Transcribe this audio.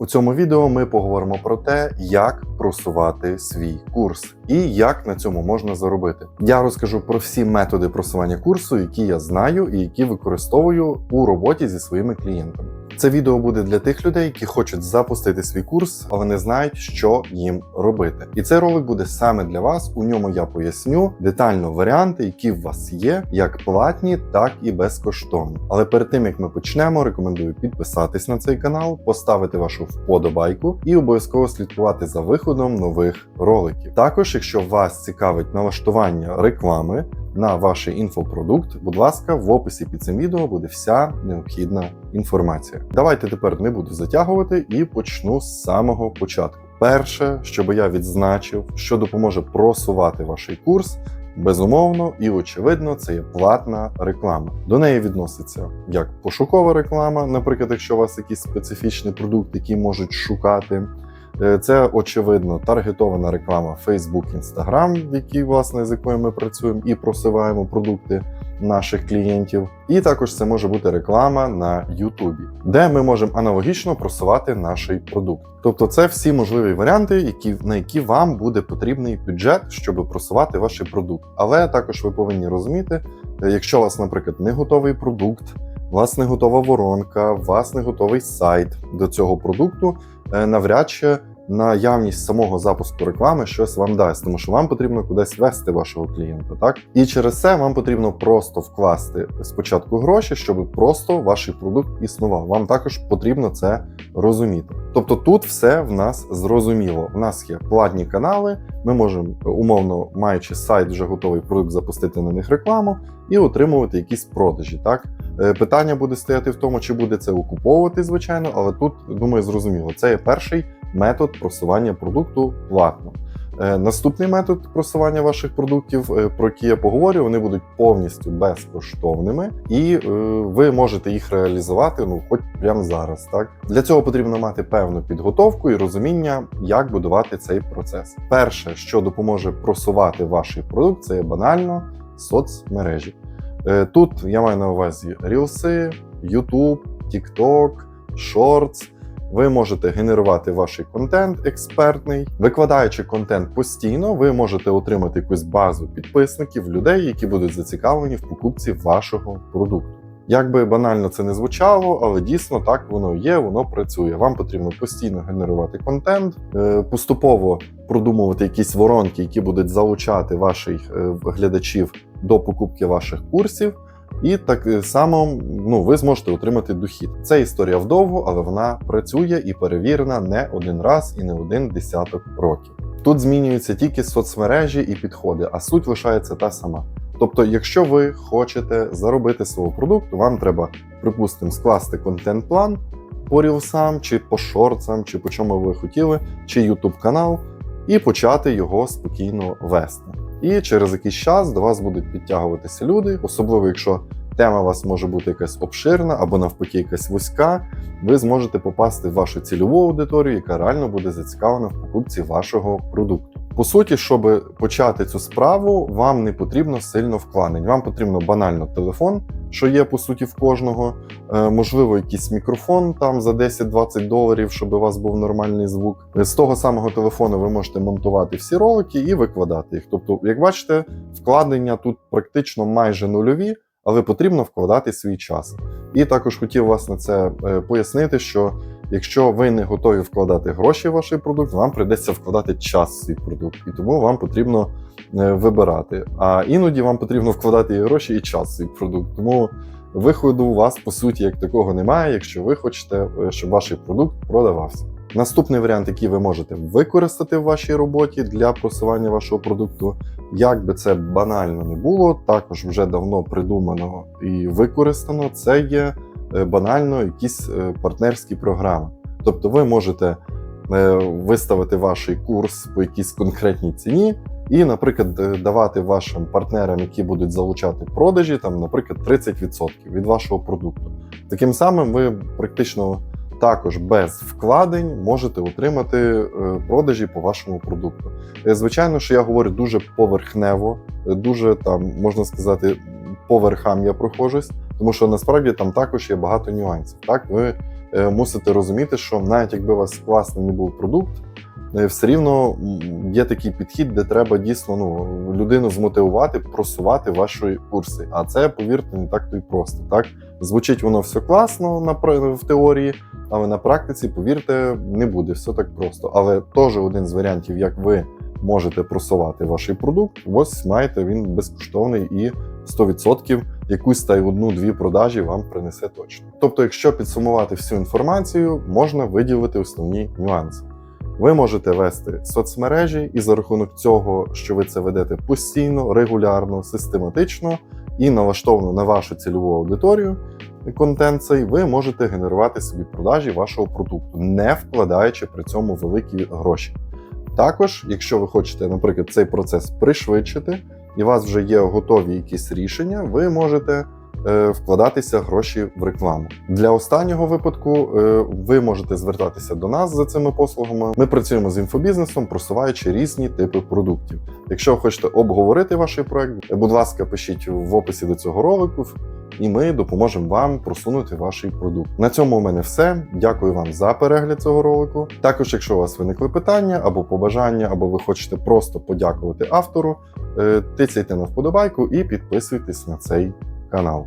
У цьому відео ми поговоримо про те, як просувати свій курс і як на цьому можна заробити. Я розкажу про всі методи просування курсу, які я знаю і які використовую у роботі зі своїми клієнтами. Це відео буде для тих людей, які хочуть запустити свій курс, але не знають, що їм робити. І цей ролик буде саме для вас. У ньому я поясню детально варіанти, які в вас є, як платні, так і безкоштовні. Але перед тим як ми почнемо, рекомендую підписатись на цей канал, поставити вашу вподобайку і обов'язково слідкувати за виходом нових роликів. Також, якщо вас цікавить налаштування реклами на ваш інфопродукт, будь ласка, в описі під цим відео буде вся необхідна інформація. Давайте тепер не буду затягувати і почну з самого початку. Перше, що би я відзначив, що допоможе просувати ваш курс. Безумовно і очевидно, це є платна реклама. До неї відноситься як пошукова реклама, наприклад, якщо у вас якийсь специфічний продукт, який можуть шукати. Е, Це очевидно таргетована реклама Facebook, Instagram, в якій, власне, з якою ми працюємо і просуваємо продукти наших клієнтів. І також це може бути реклама на YouTube, де ми можемо аналогічно просувати наш продукт. Тобто, це всі можливі варіанти, які на які вам буде потрібний бюджет, щоб просувати ваш продукт. Але також ви повинні розуміти, е, якщо у вас, наприклад, не готовий продукт. Вас не готова воронка, вас не готовий сайт до цього продукту, навряд чи наявність самого запуску реклами щось вам дасть, тому що вам потрібно кудись вести вашого клієнта, так і через це вам потрібно просто вкласти спочатку гроші, щоб просто ваш продукт існував. Вам також потрібно це розуміти. Тобто тут все в нас зрозуміло. У нас є платні канали. Ми можемо умовно маючи сайт, вже готовий продукт, запустити на них рекламу і отримувати якісь продажі. Так Е, питання буде стояти в тому, чи буде це окуповувати, звичайно, але тут думаю, зрозуміло. Це є перший метод просування продукту платно. Е, Наступний метод просування ваших продуктів, е, про які я поговорю, вони будуть повністю безкоштовними, і е, ви можете їх реалізувати ну, хоч прямо зараз. Так для цього потрібно мати певну підготовку і розуміння, як будувати цей процес. Перше, що допоможе просувати ваш продукт, це банально соцмережі. Тут я маю на увазі Рілси, YouTube, TikTok, Shorts. Ви можете генерувати ваш контент експертний. Викладаючи контент постійно, ви можете отримати якусь базу підписників, людей, які будуть зацікавлені в покупці вашого продукту. Як би банально це не звучало, але дійсно так воно є, воно працює. Вам потрібно постійно генерувати контент, е, поступово продумувати якісь воронки, які будуть залучати ваших е, глядачів до покупки ваших курсів. І так само ну, ви зможете отримати дохід. Це історія вдовго, але вона працює і перевірена не один раз і не один десяток років. Тут змінюються тільки соцмережі і підходи, а суть лишається та сама. Тобто, якщо ви хочете заробити свого продукту, вам треба, припустимо, скласти контент-план по рілсам, чи по шорцам, чи по чому ви хотіли, чи YouTube канал, і почати його спокійно вести. І через якийсь час до вас будуть підтягуватися люди, особливо якщо тема у вас може бути якась обширна або навпаки якась вузька, ви зможете попасти в вашу цільову аудиторію, яка реально буде зацікавлена в покупці вашого продукту. По суті, щоб почати цю справу, вам не потрібно сильно вкладень. Вам потрібно банально телефон, що є по суті в кожного. Е, можливо, якийсь мікрофон там за 10-20 доларів, щоб у вас був нормальний звук. З того самого телефону ви можете монтувати всі ролики і викладати їх. Тобто, як бачите, вкладення тут практично майже нульові, але потрібно вкладати свій час. І також хотів вас на це е, пояснити, що якщо ви не готові вкладати гроші в ваш продукт, вам прийдеться вкладати час в свій продукт, і тому вам потрібно е, вибирати. А іноді вам потрібно вкладати і гроші, і час в свій продукт. Тому виходу у вас по суті як такого немає, якщо ви хочете, е, щоб ваш продукт продавався. Наступний варіант, який ви можете використати в вашій роботі для просування вашого продукту, як би це банально не було, також вже давно придумано і використано. Це є банально якісь е, партнерські програми. Тобто, ви можете е, виставити ваш курс по якійсь конкретній ціні. І, наприклад, е, давати вашим партнерам, які будуть залучати продажі, там, наприклад, 30% від вашого продукту. Таким самим ви практично також без вкладень можете отримати е, продажі по вашому продукту. Е, Звичайно, що я говорю дуже поверхнево, е, дуже там можна сказати, по верхам я прохожусь, тому що насправді там також є багато нюансів. Так, ви е, мусите розуміти, що навіть якби у вас класний не був продукт, е, все рівно є такий підхід, де треба дійсно ну, людину змотивувати, просувати ваші курси. А це, повірте, не так то й просто. Так звучить воно все класно на в теорії, але на практиці, повірте, не буде все так просто. Але теж один з варіантів, як ви можете просувати ваш продукт, ось маєте він безкоштовний і 100% якусь та й одну-дві продажі вам принесе точно. Тобто, якщо підсумувати всю інформацію, можна виділити основні нюанси. Ви можете вести соцмережі, і за рахунок цього, що ви це ведете постійно, регулярно, систематично і налаштовано на вашу цільову аудиторію, контент цей, ви можете генерувати собі продажі вашого продукту, не вкладаючи при цьому великі гроші. Також, якщо ви хочете, наприклад, цей процес пришвидшити, і у вас вже є готові якісь рішення, ви можете вкладатися гроші в рекламу. Для останнього випадку е, ви можете звертатися до нас за цими послугами. Ми працюємо з інфобізнесом, просуваючи різні типи продуктів. Якщо хочете обговорити ваш проект, будь ласка, пишіть в описі до цього ролику. І ми допоможемо вам просунути ваш продукт. На цьому у мене все. Дякую вам за перегляд цього ролику. Також, якщо у вас виникли питання або побажання, або ви хочете просто подякувати автору, е, тицяйте на вподобайку і підписуйтесь на цей канал.